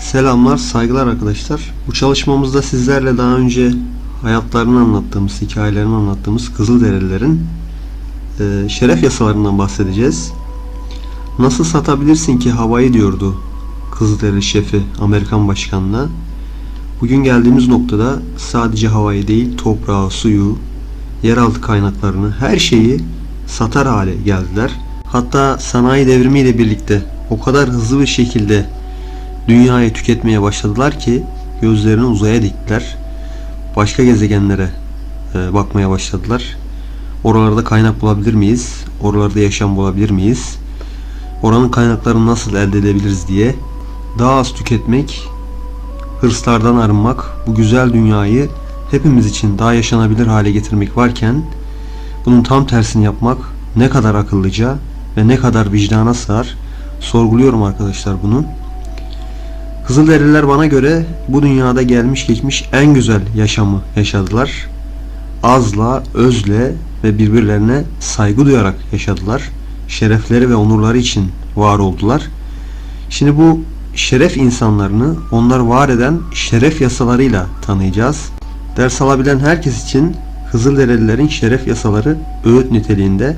Selamlar, saygılar arkadaşlar. Bu çalışmamızda sizlerle daha önce hayatlarını anlattığımız, hikayelerini anlattığımız Kızılderililerin e, şeref yasalarından bahsedeceğiz. Nasıl satabilirsin ki havayı diyordu Kızılderili şefi Amerikan başkanına. Bugün geldiğimiz noktada sadece havayı değil, toprağı, suyu, yeraltı kaynaklarını, her şeyi satar hale geldiler. Hatta sanayi devrimiyle birlikte o kadar hızlı bir şekilde dünyayı tüketmeye başladılar ki gözlerini uzaya diktiler. Başka gezegenlere e, bakmaya başladılar. Oralarda kaynak bulabilir miyiz? Oralarda yaşam bulabilir miyiz? Oranın kaynaklarını nasıl elde edebiliriz diye daha az tüketmek, hırslardan arınmak, bu güzel dünyayı hepimiz için daha yaşanabilir hale getirmek varken bunun tam tersini yapmak ne kadar akıllıca ve ne kadar vicdana sığar sorguluyorum arkadaşlar bunu. Kızılderililer bana göre bu dünyada gelmiş geçmiş en güzel yaşamı yaşadılar. Azla, özle ve birbirlerine saygı duyarak yaşadılar. Şerefleri ve onurları için var oldular. Şimdi bu şeref insanlarını onlar var eden şeref yasalarıyla tanıyacağız. Ders alabilen herkes için Kızılderililerin şeref yasaları öğüt niteliğinde.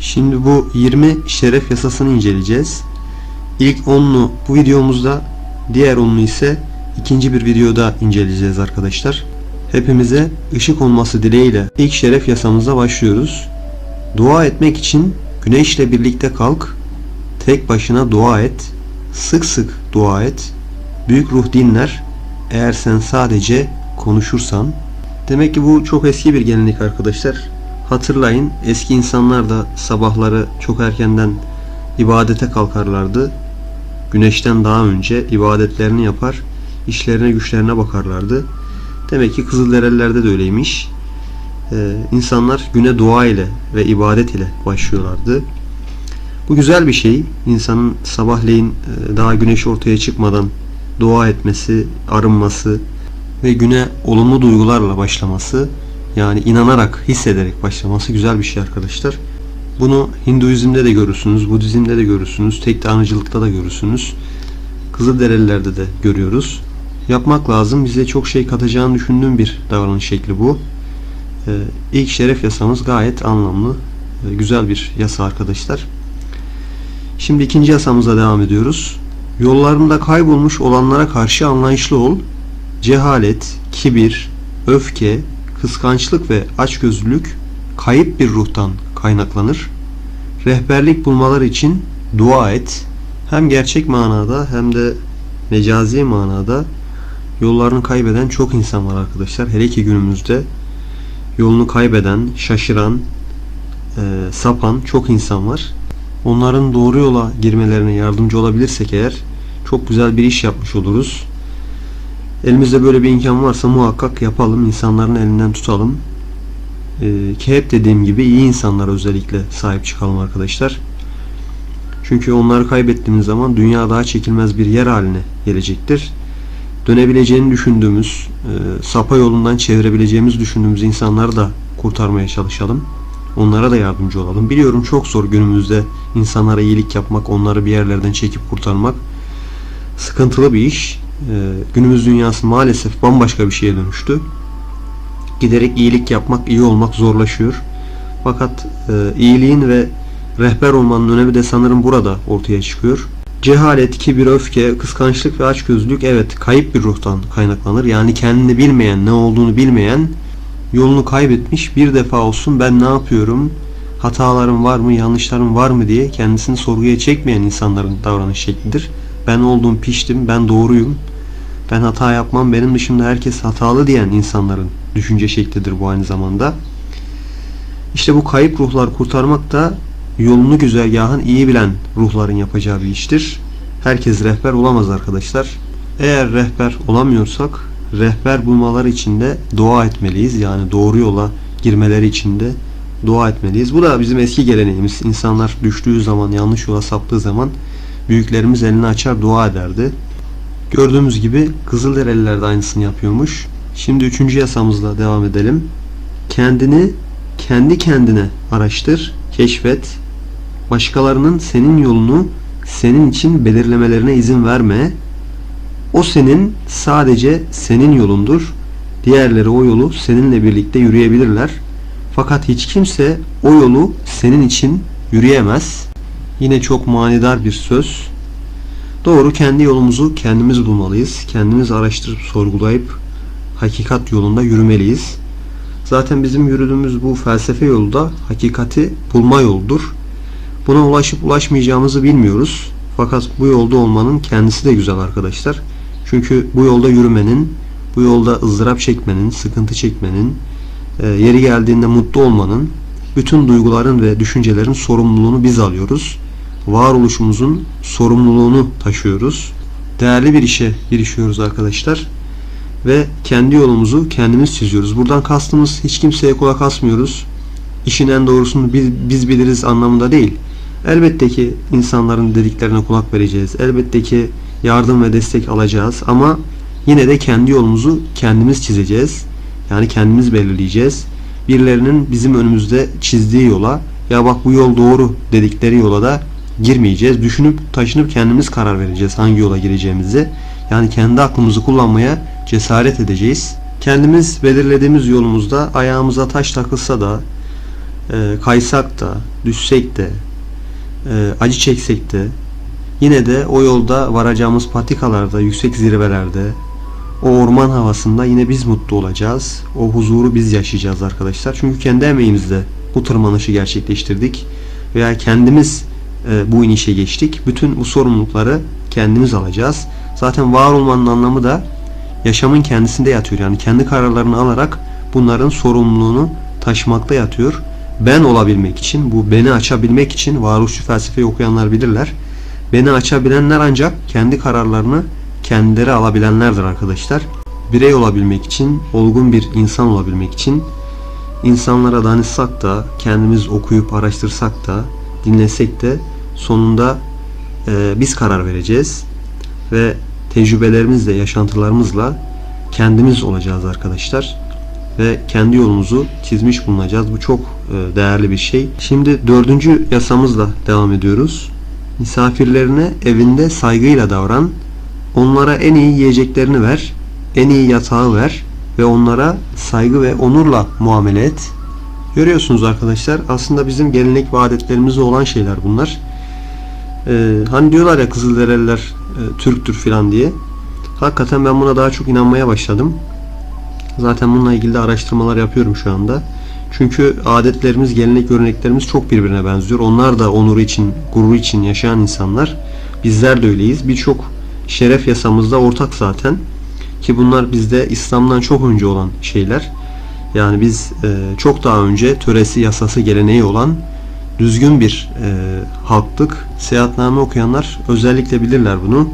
Şimdi bu 20 şeref yasasını inceleyeceğiz. İlk 10'unu bu videomuzda, diğer 10'unu ise ikinci bir videoda inceleyeceğiz arkadaşlar. Hepimize ışık olması dileğiyle ilk şeref yasamıza başlıyoruz. Dua etmek için güneşle birlikte kalk, tek başına dua et, sık sık dua et, büyük ruh dinler, eğer sen sadece konuşursan. Demek ki bu çok eski bir gelenek arkadaşlar. Hatırlayın eski insanlar da sabahları çok erkenden ibadete kalkarlardı. Güneşten daha önce ibadetlerini yapar, işlerine güçlerine bakarlardı. Demek ki Kızılderililerde de öyleymiş. Ee, insanlar güne dua ile ve ibadet ile başlıyorlardı. Bu güzel bir şey. İnsanın sabahleyin e, daha güneş ortaya çıkmadan dua etmesi, arınması ve güne olumlu duygularla başlaması yani inanarak, hissederek başlaması güzel bir şey arkadaşlar. Bunu Hinduizm'de de görürsünüz, Budizm'de de görürsünüz, tek tanrıcılıkta da görürsünüz. Kızılderililerde de görüyoruz. Yapmak lazım. Bize çok şey katacağını düşündüğüm bir davranış şekli bu. Ee, ilk şeref yasamız gayet anlamlı, e, güzel bir yasa arkadaşlar. Şimdi ikinci yasamıza devam ediyoruz. Yollarında kaybolmuş olanlara karşı anlayışlı ol. Cehalet, kibir, öfke, kıskançlık ve açgözlülük kayıp bir ruhtan kaynaklanır. Rehberlik bulmaları için dua et. Hem gerçek manada hem de mecazi manada yollarını kaybeden çok insan var arkadaşlar. Hele ki günümüzde yolunu kaybeden, şaşıran, e, sapan çok insan var. Onların doğru yola girmelerine yardımcı olabilirsek eğer çok güzel bir iş yapmış oluruz. Elimizde böyle bir imkan varsa muhakkak yapalım. insanların elinden tutalım. Ee, ki hep dediğim gibi iyi insanlara özellikle sahip çıkalım arkadaşlar. Çünkü onları kaybettiğimiz zaman dünya daha çekilmez bir yer haline gelecektir. Dönebileceğini düşündüğümüz, e, sapa yolundan çevirebileceğimiz düşündüğümüz insanları da kurtarmaya çalışalım. Onlara da yardımcı olalım. Biliyorum çok zor günümüzde insanlara iyilik yapmak, onları bir yerlerden çekip kurtarmak sıkıntılı bir iş. Ee, günümüz dünyası maalesef bambaşka bir şeye dönüştü. Giderek iyilik yapmak, iyi olmak zorlaşıyor. Fakat e, iyiliğin ve rehber olmanın önemi de sanırım burada ortaya çıkıyor. Cehalet, kibir, öfke, kıskançlık ve açgözlülük evet kayıp bir ruhtan kaynaklanır. Yani kendini bilmeyen, ne olduğunu bilmeyen, yolunu kaybetmiş bir defa olsun ben ne yapıyorum, hatalarım var mı, yanlışlarım var mı diye kendisini sorguya çekmeyen insanların davranış şeklidir. Ben olduğum piştim, ben doğruyum, ben hata yapmam, benim dışımda herkes hatalı diyen insanların düşünce şeklidir bu aynı zamanda. İşte bu kayıp ruhlar kurtarmak da yolunu güzergahın iyi bilen ruhların yapacağı bir iştir. Herkes rehber olamaz arkadaşlar. Eğer rehber olamıyorsak rehber bulmaları için de dua etmeliyiz. Yani doğru yola girmeleri için de dua etmeliyiz. Bu da bizim eski geleneğimiz. İnsanlar düştüğü zaman, yanlış yola saptığı zaman büyüklerimiz elini açar dua ederdi. Gördüğümüz gibi Kızılderililer de aynısını yapıyormuş. Şimdi üçüncü yasamızla devam edelim. Kendini kendi kendine araştır, keşfet. Başkalarının senin yolunu senin için belirlemelerine izin verme. O senin sadece senin yolundur. Diğerleri o yolu seninle birlikte yürüyebilirler. Fakat hiç kimse o yolu senin için yürüyemez. Yine çok manidar bir söz. Doğru kendi yolumuzu kendimiz bulmalıyız. Kendimiz araştırıp sorgulayıp hakikat yolunda yürümeliyiz. Zaten bizim yürüdüğümüz bu felsefe yolu da hakikati bulma yoludur. Buna ulaşıp ulaşmayacağımızı bilmiyoruz. Fakat bu yolda olmanın kendisi de güzel arkadaşlar. Çünkü bu yolda yürümenin, bu yolda ızdırap çekmenin, sıkıntı çekmenin, e, yeri geldiğinde mutlu olmanın, bütün duyguların ve düşüncelerin sorumluluğunu biz alıyoruz. Varoluşumuzun sorumluluğunu taşıyoruz. Değerli bir işe girişiyoruz arkadaşlar. Ve kendi yolumuzu kendimiz çiziyoruz. Buradan kastımız hiç kimseye kulak asmıyoruz. İşin en doğrusunu biz, biz biliriz anlamında değil. Elbette ki insanların dediklerine kulak vereceğiz. Elbette ki yardım ve destek alacağız ama yine de kendi yolumuzu kendimiz çizeceğiz. Yani kendimiz belirleyeceğiz. Birilerinin bizim önümüzde çizdiği yola ya bak bu yol doğru dedikleri yola da girmeyeceğiz. Düşünüp taşınıp kendimiz karar vereceğiz hangi yola gireceğimizi. Yani kendi aklımızı kullanmaya cesaret edeceğiz. Kendimiz belirlediğimiz yolumuzda ayağımıza taş takılsa da e, kaysak da düşsek de e, acı çeksek de yine de o yolda varacağımız patikalarda, yüksek zirvelerde o orman havasında yine biz mutlu olacağız. O huzuru biz yaşayacağız arkadaşlar. Çünkü kendi emeğimizle bu tırmanışı gerçekleştirdik. Veya kendimiz bu inişe geçtik. Bütün bu sorumlulukları kendimiz alacağız. Zaten var olmanın anlamı da yaşamın kendisinde yatıyor. Yani kendi kararlarını alarak bunların sorumluluğunu taşımakta yatıyor. Ben olabilmek için, bu beni açabilmek için varoluşçu felsefeyi okuyanlar bilirler. Beni açabilenler ancak kendi kararlarını kendileri alabilenlerdir arkadaşlar. Birey olabilmek için, olgun bir insan olabilmek için insanlara danışsak da, kendimiz okuyup araştırsak da, dinlesek de sonunda e, biz karar vereceğiz ve tecrübelerimizle, yaşantılarımızla kendimiz olacağız arkadaşlar ve kendi yolumuzu çizmiş bulunacağız. Bu çok e, değerli bir şey. Şimdi dördüncü yasamızla devam ediyoruz. Misafirlerine evinde saygıyla davran. Onlara en iyi yiyeceklerini ver. En iyi yatağı ver ve onlara saygı ve onurla muamele et. Görüyorsunuz arkadaşlar aslında bizim gelenek ve adetlerimizde olan şeyler bunlar. Ee, hani diyorlar ya Kızılderililer e, Türktür filan diye. Hakikaten ben buna daha çok inanmaya başladım. Zaten bununla ilgili de araştırmalar yapıyorum şu anda. Çünkü adetlerimiz, gelenek, göreneklerimiz çok birbirine benziyor. Onlar da onuru için, gururu için yaşayan insanlar. Bizler de öyleyiz. Birçok şeref yasamızda ortak zaten. Ki bunlar bizde İslam'dan çok önce olan şeyler. Yani biz e, çok daha önce töresi, yasası, geleneği olan düzgün bir e, halktık. Seyahatname okuyanlar özellikle bilirler bunu.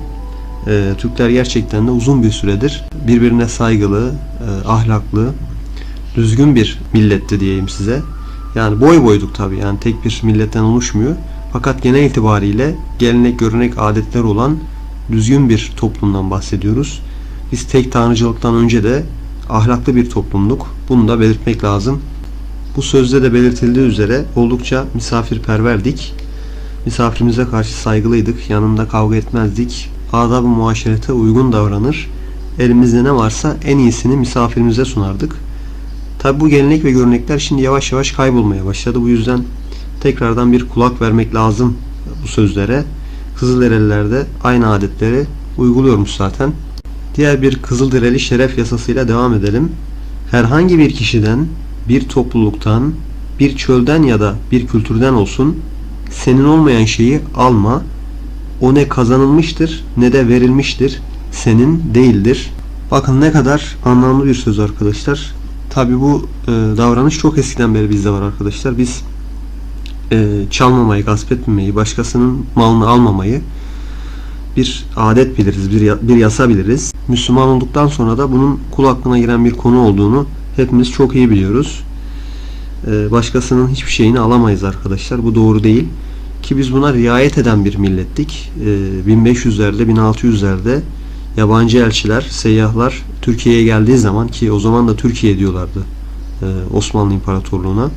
E, Türkler gerçekten de uzun bir süredir birbirine saygılı, e, ahlaklı, düzgün bir milletti diyeyim size. Yani boy boyduk tabi yani tek bir milletten oluşmuyor. Fakat genel itibariyle gelenek, görenek, adetler olan düzgün bir toplumdan bahsediyoruz. Biz tek tanrıcılıktan önce de ahlaklı bir toplumduk. Bunu da belirtmek lazım. Bu sözde de belirtildiği üzere oldukça misafirperverdik. Misafirimize karşı saygılıydık. Yanında kavga etmezdik. Adab-ı muaşerete uygun davranır. Elimizde ne varsa en iyisini misafirimize sunardık. Tabi bu gelenek ve görenekler şimdi yavaş yavaş kaybolmaya başladı. Bu yüzden tekrardan bir kulak vermek lazım bu sözlere. Kızılderililer de aynı adetleri uyguluyormuş zaten. Diğer bir Kızılderili şeref yasasıyla devam edelim. Herhangi bir kişiden, bir topluluktan, bir çölden ya da bir kültürden olsun senin olmayan şeyi alma. O ne kazanılmıştır ne de verilmiştir. Senin değildir. Bakın ne kadar anlamlı bir söz arkadaşlar. Tabi bu e, davranış çok eskiden beri bizde var arkadaşlar. Biz e, çalmamayı, gasp etmemeyi, başkasının malını almamayı bir adet biliriz, bir, bir yasa biliriz. Müslüman olduktan sonra da bunun kul hakkına giren bir konu olduğunu hepimiz çok iyi biliyoruz. Ee, başkasının hiçbir şeyini alamayız arkadaşlar. Bu doğru değil. Ki biz buna riayet eden bir millettik. Ee, 1500'lerde, 1600'lerde yabancı elçiler, seyyahlar Türkiye'ye geldiği zaman ki o zaman da Türkiye diyorlardı e, Osmanlı İmparatorluğu'na.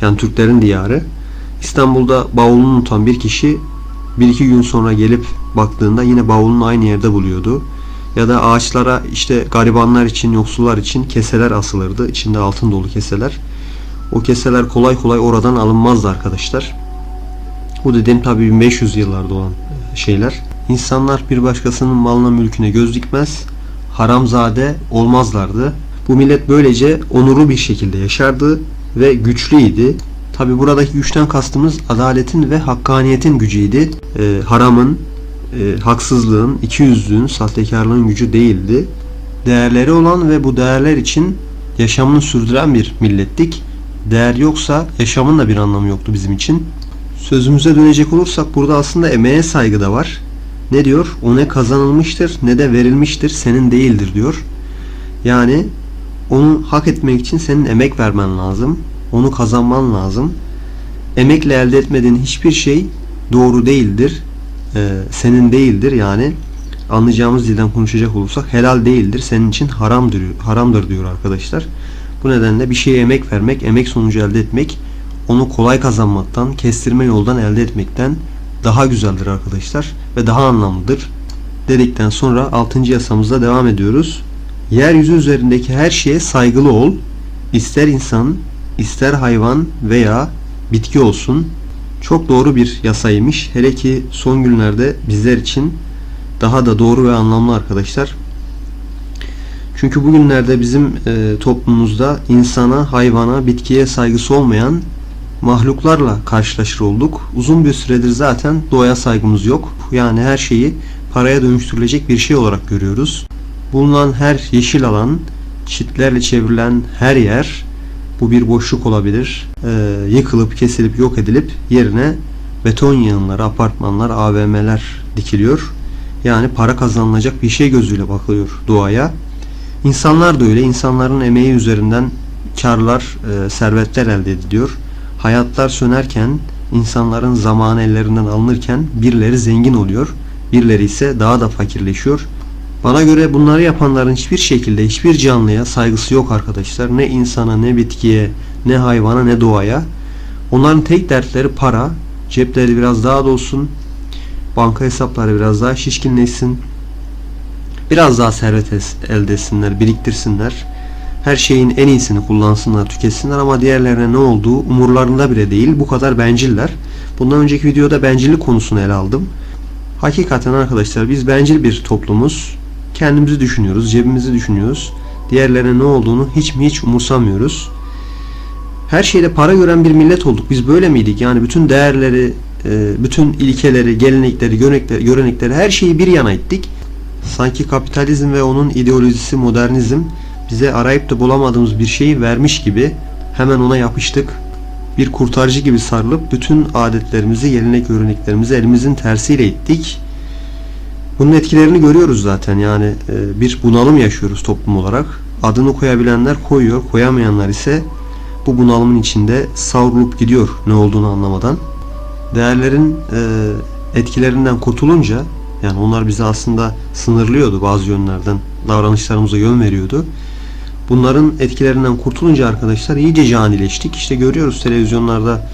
Yani Türklerin diyarı. İstanbul'da bavulunu unutan bir kişi bir iki gün sonra gelip baktığında yine bavulunu aynı yerde buluyordu. Ya da ağaçlara işte garibanlar için, yoksullar için keseler asılırdı. İçinde altın dolu keseler. O keseler kolay kolay oradan alınmazdı arkadaşlar. Bu dediğim tabii 1500 yıllarda olan şeyler. İnsanlar bir başkasının malına mülküne göz dikmez, haramzade olmazlardı. Bu millet böylece onurlu bir şekilde yaşardı ve güçlüydi. Tabi buradaki güçten kastımız adaletin ve hakkaniyetin gücüydü. Ee, haramın, e, haksızlığın, ikiyüzlülüğün, sahtekarlığın gücü değildi. Değerleri olan ve bu değerler için yaşamını sürdüren bir millettik. Değer yoksa yaşamın da bir anlamı yoktu bizim için. Sözümüze dönecek olursak burada aslında emeğe saygı da var. Ne diyor? O ne kazanılmıştır ne de verilmiştir senin değildir diyor. Yani onu hak etmek için senin emek vermen lazım. Onu kazanman lazım. Emekle elde etmediğin hiçbir şey doğru değildir. Ee, senin değildir yani. Anlayacağımız dilden konuşacak olursak helal değildir. Senin için haramdır, haramdır diyor arkadaşlar. Bu nedenle bir şeye emek vermek, emek sonucu elde etmek onu kolay kazanmaktan, kestirme yoldan elde etmekten daha güzeldir arkadaşlar ve daha anlamlıdır. Dedikten sonra 6. yasamızda devam ediyoruz. Yeryüzü üzerindeki her şeye saygılı ol. İster insan, ister hayvan veya bitki olsun. Çok doğru bir yasaymış. Hele ki son günlerde bizler için daha da doğru ve anlamlı arkadaşlar. Çünkü bugünlerde bizim e, toplumumuzda insana, hayvana, bitkiye saygısı olmayan mahluklarla karşılaşır olduk. Uzun bir süredir zaten doğaya saygımız yok. Yani her şeyi paraya dönüştürülecek bir şey olarak görüyoruz. Bulunan her yeşil alan, çitlerle çevrilen her yer bu bir boşluk olabilir. Ee, yıkılıp, kesilip, yok edilip yerine beton yığınları, apartmanlar, AVM'ler dikiliyor. Yani para kazanılacak bir şey gözüyle bakılıyor doğaya. İnsanlar da öyle. İnsanların emeği üzerinden karlar, e, servetler elde ediliyor. Hayatlar sönerken, insanların zamanı ellerinden alınırken birileri zengin oluyor, birileri ise daha da fakirleşiyor. Bana göre bunları yapanların hiçbir şekilde hiçbir canlıya saygısı yok arkadaşlar. Ne insana, ne bitkiye, ne hayvana, ne doğaya. Onların tek dertleri para, cepleri biraz daha dolsun, banka hesapları biraz daha şişkinleşsin, biraz daha servet elde etsinler, biriktirsinler her şeyin en iyisini kullansınlar, tüketsinler ama diğerlerine ne olduğu umurlarında bile değil. Bu kadar benciller. Bundan önceki videoda bencillik konusunu ele aldım. Hakikaten arkadaşlar biz bencil bir toplumuz. Kendimizi düşünüyoruz, cebimizi düşünüyoruz. Diğerlerine ne olduğunu hiç mi hiç umursamıyoruz. Her şeyde para gören bir millet olduk. Biz böyle miydik? Yani bütün değerleri, e, bütün ilkeleri, gelenekleri, görenekleri, görenekleri her şeyi bir yana ettik. Sanki kapitalizm ve onun ideolojisi modernizm bize arayıp da bulamadığımız bir şeyi vermiş gibi hemen ona yapıştık. Bir kurtarıcı gibi sarılıp bütün adetlerimizi, gelenek göreneklerimizi elimizin tersiyle ittik. Bunun etkilerini görüyoruz zaten yani e, bir bunalım yaşıyoruz toplum olarak. Adını koyabilenler koyuyor, koyamayanlar ise bu bunalımın içinde savrulup gidiyor ne olduğunu anlamadan. Değerlerin e, etkilerinden kurtulunca yani onlar bizi aslında sınırlıyordu bazı yönlerden davranışlarımıza yön veriyordu. Bunların etkilerinden kurtulunca arkadaşlar iyice canileştik. İşte görüyoruz televizyonlarda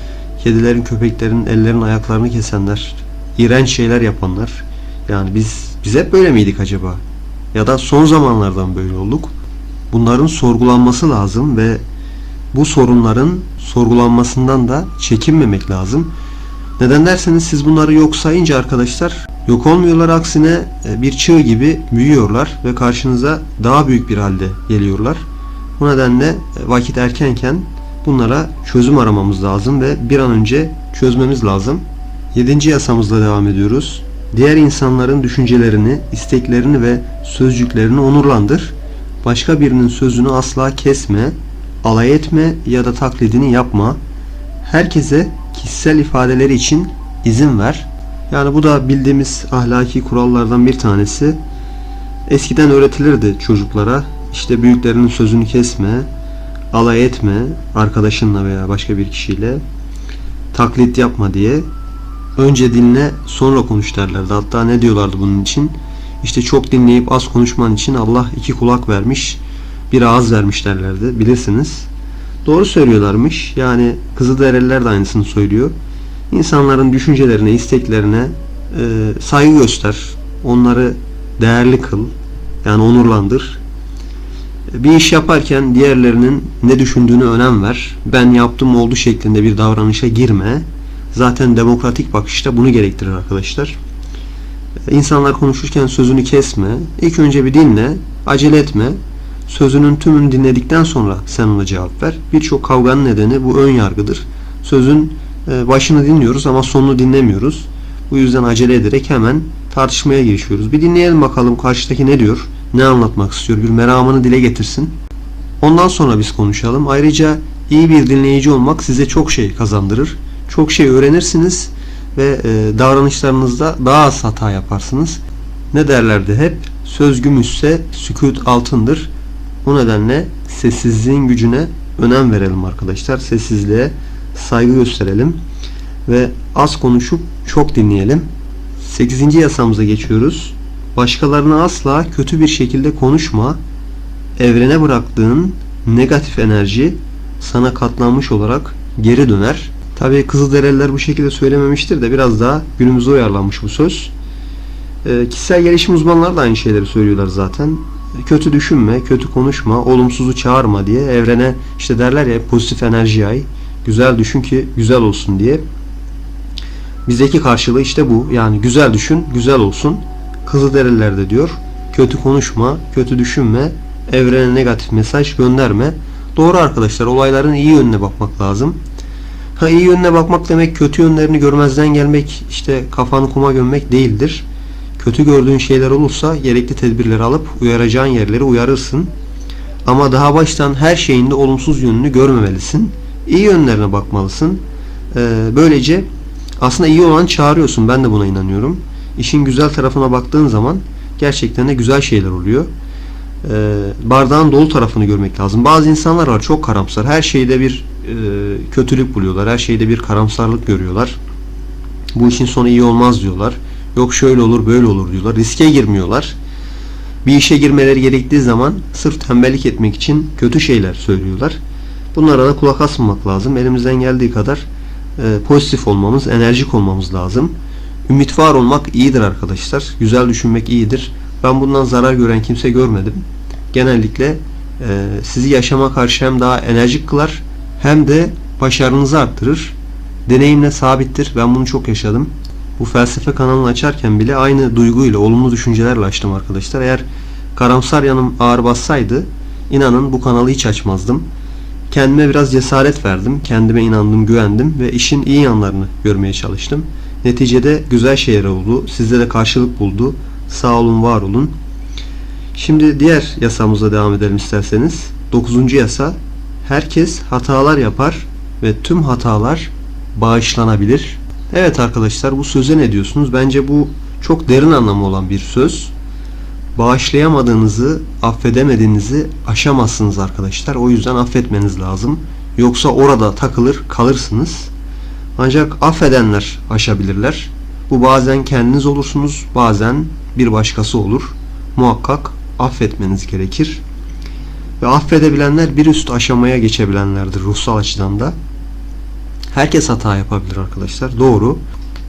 kedilerin, köpeklerin ellerin ayaklarını kesenler, iğrenç şeyler yapanlar. Yani biz biz hep böyle miydik acaba? Ya da son zamanlardan böyle olduk. Bunların sorgulanması lazım ve bu sorunların sorgulanmasından da çekinmemek lazım. Neden derseniz siz bunları yok sayınca arkadaşlar yok olmuyorlar aksine e, bir çığ gibi büyüyorlar ve karşınıza daha büyük bir halde geliyorlar. Bu nedenle e, vakit erkenken bunlara çözüm aramamız lazım ve bir an önce çözmemiz lazım. Yedinci yasamızla devam ediyoruz. Diğer insanların düşüncelerini, isteklerini ve sözcüklerini onurlandır. Başka birinin sözünü asla kesme, alay etme ya da taklidini yapma. Herkese kişisel ifadeleri için izin ver. Yani bu da bildiğimiz ahlaki kurallardan bir tanesi. Eskiden öğretilirdi çocuklara. İşte büyüklerinin sözünü kesme, alay etme arkadaşınla veya başka bir kişiyle. Taklit yapma diye. Önce dinle sonra konuş derlerdi. Hatta ne diyorlardı bunun için? İşte çok dinleyip az konuşman için Allah iki kulak vermiş, bir ağız vermiş derlerdi. Bilirsiniz. Doğru söylüyorlarmış. Yani Kızılderililer de aynısını söylüyor. İnsanların düşüncelerine, isteklerine e, saygı göster. Onları değerli kıl. Yani onurlandır. Bir iş yaparken diğerlerinin ne düşündüğünü önem ver. Ben yaptım oldu şeklinde bir davranışa girme. Zaten demokratik bakışta bunu gerektirir arkadaşlar. İnsanlar konuşurken sözünü kesme. İlk önce bir dinle. Acele etme. Sözünün tümünü dinledikten sonra sen ona cevap ver. Birçok kavganın nedeni bu ön yargıdır. Sözün e, başını dinliyoruz ama sonunu dinlemiyoruz. Bu yüzden acele ederek hemen tartışmaya girişiyoruz. Bir dinleyelim bakalım karşıdaki ne diyor, ne anlatmak istiyor, bir meramını dile getirsin. Ondan sonra biz konuşalım. Ayrıca iyi bir dinleyici olmak size çok şey kazandırır. Çok şey öğrenirsiniz ve e, davranışlarınızda daha az hata yaparsınız. Ne derlerdi hep? Söz gümüşse sükut altındır. Bu nedenle sessizliğin gücüne önem verelim arkadaşlar. Sessizliğe saygı gösterelim ve az konuşup çok dinleyelim. 8. yasamıza geçiyoruz. Başkalarına asla kötü bir şekilde konuşma. Evrene bıraktığın negatif enerji sana katlanmış olarak geri döner. Tabii Kızılderililer bu şekilde söylememiştir de biraz daha günümüze uyarlanmış bu söz. E, kişisel gelişim uzmanları da aynı şeyleri söylüyorlar zaten. Kötü düşünme, kötü konuşma, olumsuzu çağırma diye evrene işte derler ya pozitif enerji yay. Güzel düşün ki güzel olsun diye. Bizdeki karşılığı işte bu. Yani güzel düşün, güzel olsun. Kızılderililer de diyor. Kötü konuşma, kötü düşünme, evrene negatif mesaj gönderme. Doğru arkadaşlar, olayların iyi yönüne bakmak lazım. Ha iyi yönüne bakmak demek kötü yönlerini görmezden gelmek, işte kafanı kuma gömmek değildir. Kötü gördüğün şeyler olursa gerekli tedbirleri alıp uyaracağın yerleri uyarırsın. Ama daha baştan her şeyinde olumsuz yönünü görmemelisin. İyi yönlerine bakmalısın. Ee, böylece aslında iyi olan çağırıyorsun. Ben de buna inanıyorum. İşin güzel tarafına baktığın zaman gerçekten de güzel şeyler oluyor. Ee, bardağın dolu tarafını görmek lazım. Bazı insanlar var çok karamsar. Her şeyde bir kötülük buluyorlar. Her şeyde bir karamsarlık görüyorlar. Bu işin sonu iyi olmaz diyorlar. Yok şöyle olur böyle olur diyorlar. Riske girmiyorlar. Bir işe girmeleri gerektiği zaman sırf tembellik etmek için kötü şeyler söylüyorlar. Bunlara da kulak asmamak lazım. Elimizden geldiği kadar e, pozitif olmamız, enerjik olmamız lazım. Ümit var olmak iyidir arkadaşlar. Güzel düşünmek iyidir. Ben bundan zarar gören kimse görmedim. Genellikle e, sizi yaşama karşı hem daha enerjik kılar hem de başarınızı arttırır. Deneyimle sabittir. Ben bunu çok yaşadım. Bu felsefe kanalını açarken bile aynı duyguyla, olumlu düşüncelerle açtım arkadaşlar. Eğer karamsar yanım ağır bassaydı inanın bu kanalı hiç açmazdım. Kendime biraz cesaret verdim. Kendime inandım, güvendim ve işin iyi yanlarını görmeye çalıştım. Neticede güzel şeyler oldu. Sizde de karşılık buldu. Sağ olun, var olun. Şimdi diğer yasamıza devam edelim isterseniz. Dokuzuncu yasa. Herkes hatalar yapar ve tüm hatalar bağışlanabilir. Evet arkadaşlar bu söze ne diyorsunuz? Bence bu çok derin anlamı olan bir söz. Bağışlayamadığınızı, affedemediğinizi aşamazsınız arkadaşlar. O yüzden affetmeniz lazım. Yoksa orada takılır kalırsınız. Ancak affedenler aşabilirler. Bu bazen kendiniz olursunuz, bazen bir başkası olur. Muhakkak affetmeniz gerekir. Ve affedebilenler bir üst aşamaya geçebilenlerdir ruhsal açıdan da. Herkes hata yapabilir arkadaşlar. Doğru.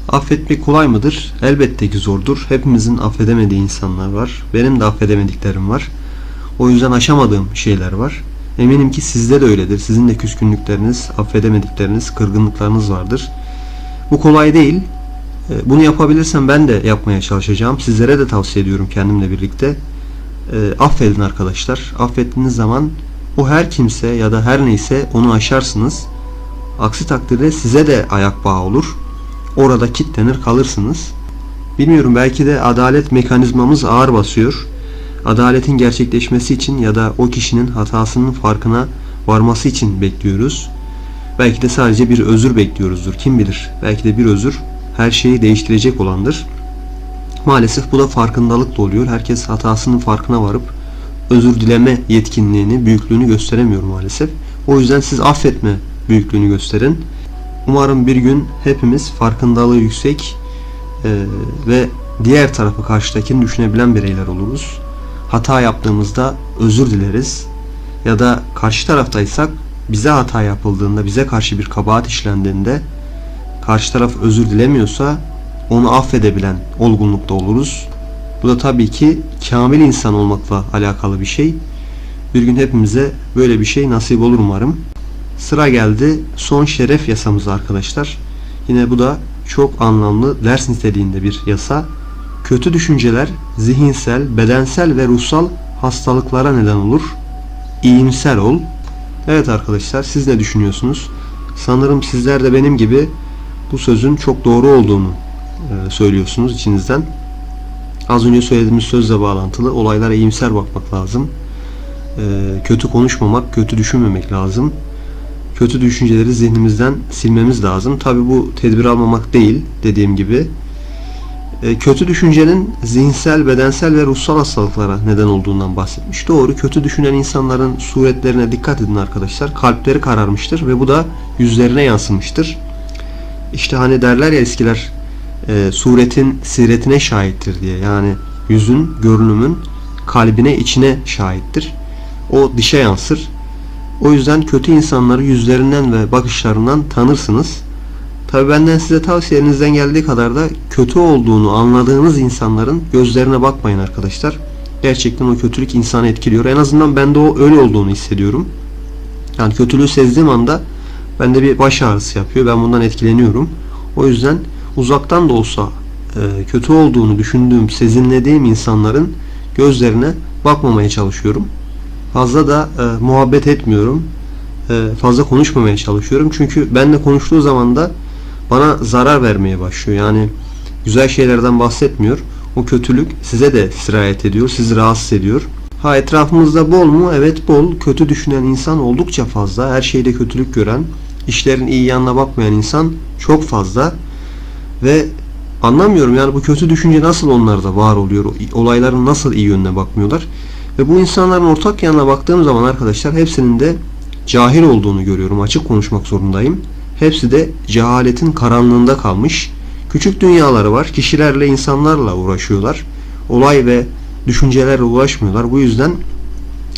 Affetmek kolay mıdır? Elbette ki zordur. Hepimizin affedemediği insanlar var. Benim de affedemediklerim var. O yüzden aşamadığım şeyler var. Eminim ki sizde de öyledir. Sizin de küskünlükleriniz, affedemedikleriniz, kırgınlıklarınız vardır. Bu kolay değil. E, bunu yapabilirsem ben de yapmaya çalışacağım. Sizlere de tavsiye ediyorum kendimle birlikte. E, affedin arkadaşlar. Affettiğiniz zaman o her kimse ya da her neyse onu aşarsınız. Aksi takdirde size de ayak bağı olur. Orada kitlenir kalırsınız. Bilmiyorum belki de adalet mekanizmamız ağır basıyor. Adaletin gerçekleşmesi için ya da o kişinin hatasının farkına varması için bekliyoruz. Belki de sadece bir özür bekliyoruzdur. Kim bilir? Belki de bir özür her şeyi değiştirecek olandır. Maalesef bu da farkındalık da oluyor. Herkes hatasının farkına varıp özür dileme yetkinliğini, büyüklüğünü gösteremiyor maalesef. O yüzden siz affetme büyüklüğünü gösterin. Umarım bir gün hepimiz farkındalığı yüksek e, ve diğer tarafı karşıdakini düşünebilen bireyler oluruz. Hata yaptığımızda özür dileriz ya da karşı taraftaysak bize hata yapıldığında, bize karşı bir kabahat işlendiğinde karşı taraf özür dilemiyorsa onu affedebilen olgunlukta oluruz. Bu da tabii ki kamil insan olmakla alakalı bir şey. Bir gün hepimize böyle bir şey nasip olur umarım. Sıra geldi son şeref yasamıza arkadaşlar. Yine bu da çok anlamlı ders niteliğinde bir yasa. Kötü düşünceler zihinsel, bedensel ve ruhsal hastalıklara neden olur. İyimser ol. Evet arkadaşlar siz ne düşünüyorsunuz? Sanırım sizler de benim gibi bu sözün çok doğru olduğunu söylüyorsunuz içinizden. Az önce söylediğimiz sözle bağlantılı olaylara iyimser bakmak lazım. E, kötü konuşmamak, kötü düşünmemek lazım. Kötü düşünceleri zihnimizden silmemiz lazım. Tabi bu tedbir almamak değil dediğim gibi. E, kötü düşüncenin zihinsel, bedensel ve ruhsal hastalıklara neden olduğundan bahsetmiş. Doğru, kötü düşünen insanların suretlerine dikkat edin arkadaşlar. Kalpleri kararmıştır ve bu da yüzlerine yansımıştır. İşte hani derler ya eskiler e, suretin siretine şahittir diye. Yani yüzün, görünümün kalbine, içine şahittir. O dışa yansır. O yüzden kötü insanları yüzlerinden ve bakışlarından tanırsınız. Tabi benden size tavsiye elinizden geldiği kadar da kötü olduğunu anladığınız insanların gözlerine bakmayın arkadaşlar. Gerçekten o kötülük insanı etkiliyor. En azından bende o öyle olduğunu hissediyorum. Yani kötülüğü sezdiğim anda bende bir baş ağrısı yapıyor. Ben bundan etkileniyorum. O yüzden uzaktan da olsa e, kötü olduğunu düşündüğüm, sezinlediğim insanların gözlerine bakmamaya çalışıyorum. Fazla da e, muhabbet etmiyorum. E, fazla konuşmamaya çalışıyorum. Çünkü benle konuştuğu zaman da bana zarar vermeye başlıyor. Yani güzel şeylerden bahsetmiyor. O kötülük size de sirayet ediyor, sizi rahatsız ediyor. Ha etrafımızda bol mu? Evet bol. Kötü düşünen insan oldukça fazla. Her şeyde kötülük gören, işlerin iyi yanına bakmayan insan çok fazla. Ve anlamıyorum yani bu kötü düşünce nasıl onlarda var oluyor? Olayların nasıl iyi yönüne bakmıyorlar? Ve bu insanların ortak yanına baktığım zaman arkadaşlar hepsinin de cahil olduğunu görüyorum. Açık konuşmak zorundayım. Hepsi de cehaletin karanlığında kalmış. Küçük dünyaları var. Kişilerle, insanlarla uğraşıyorlar. Olay ve düşüncelerle uğraşmıyorlar. Bu yüzden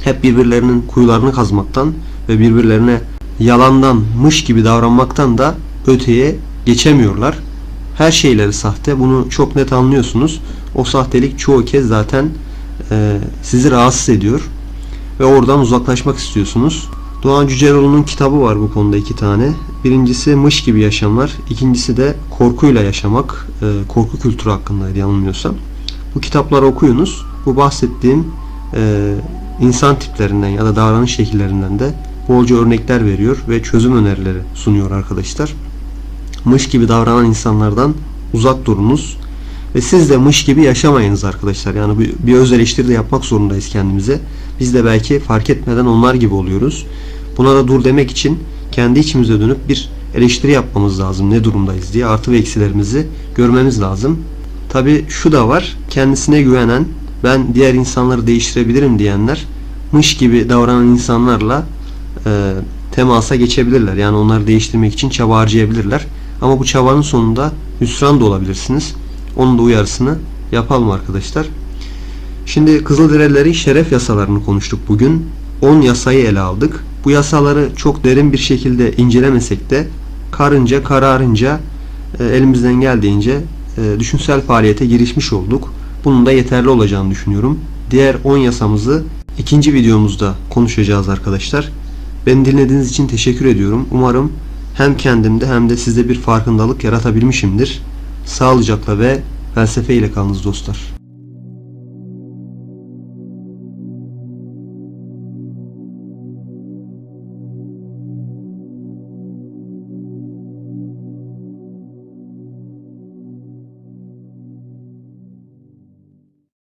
hep birbirlerinin kuyularını kazmaktan ve birbirlerine yalandanmış gibi davranmaktan da öteye geçemiyorlar. Her şeyleri sahte. Bunu çok net anlıyorsunuz. O sahtelik çoğu kez zaten e, sizi rahatsız ediyor ve oradan uzaklaşmak istiyorsunuz. Doğan Cüceloğlu'nun kitabı var bu konuda iki tane. Birincisi Mış gibi yaşamlar, ikincisi de Korkuyla yaşamak, e, korku kültürü hakkındaydı yanılmıyorsam. Bu kitapları okuyunuz. Bu bahsettiğim e, insan tiplerinden ya da davranış şekillerinden de bolca örnekler veriyor ve çözüm önerileri sunuyor arkadaşlar. Mış gibi davranan insanlardan uzak durunuz. Ve siz de mış gibi yaşamayınız arkadaşlar. Yani bir, bir öz eleştiri de yapmak zorundayız kendimize. Biz de belki fark etmeden onlar gibi oluyoruz. Buna da dur demek için kendi içimize dönüp bir eleştiri yapmamız lazım. Ne durumdayız diye artı ve eksilerimizi görmemiz lazım. Tabi şu da var. Kendisine güvenen, ben diğer insanları değiştirebilirim diyenler mış gibi davranan insanlarla e, temasa geçebilirler. Yani onları değiştirmek için çaba harcayabilirler. Ama bu çabanın sonunda hüsran da olabilirsiniz. Onun da uyarısını yapalım arkadaşlar. Şimdi Kızılderililerin şeref yasalarını konuştuk bugün. 10 yasayı ele aldık. Bu yasaları çok derin bir şekilde incelemesek de karınca kararınca e, elimizden geldiğince e, düşünsel faaliyete girişmiş olduk. Bunun da yeterli olacağını düşünüyorum. Diğer 10 yasamızı ikinci videomuzda konuşacağız arkadaşlar. Beni dinlediğiniz için teşekkür ediyorum. Umarım hem kendimde hem de sizde bir farkındalık yaratabilmişimdir. Sağlıcakla ve felsefe ile kalınız dostlar.